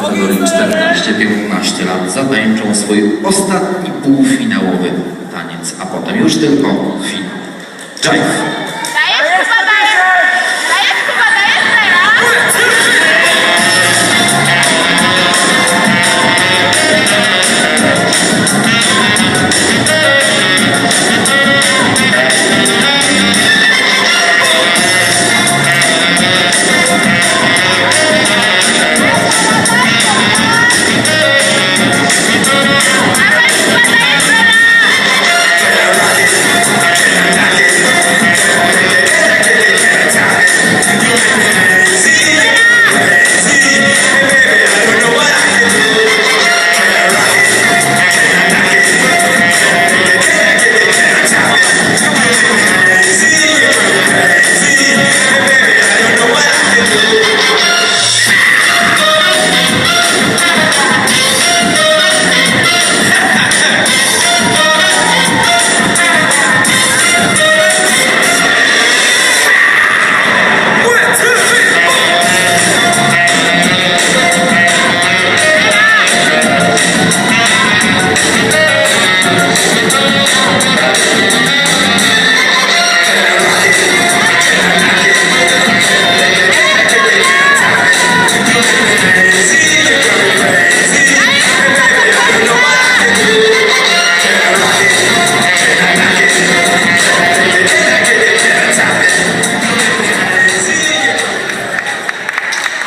kategorii 14-15 lat zatańczą swój ostatni półfinałowy taniec, a potem już tylko finał. Jive!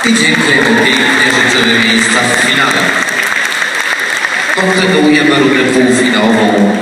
I dziękujemy pięknie, życzymy miejsca w finale. Kontynuujemy rundę półfinałową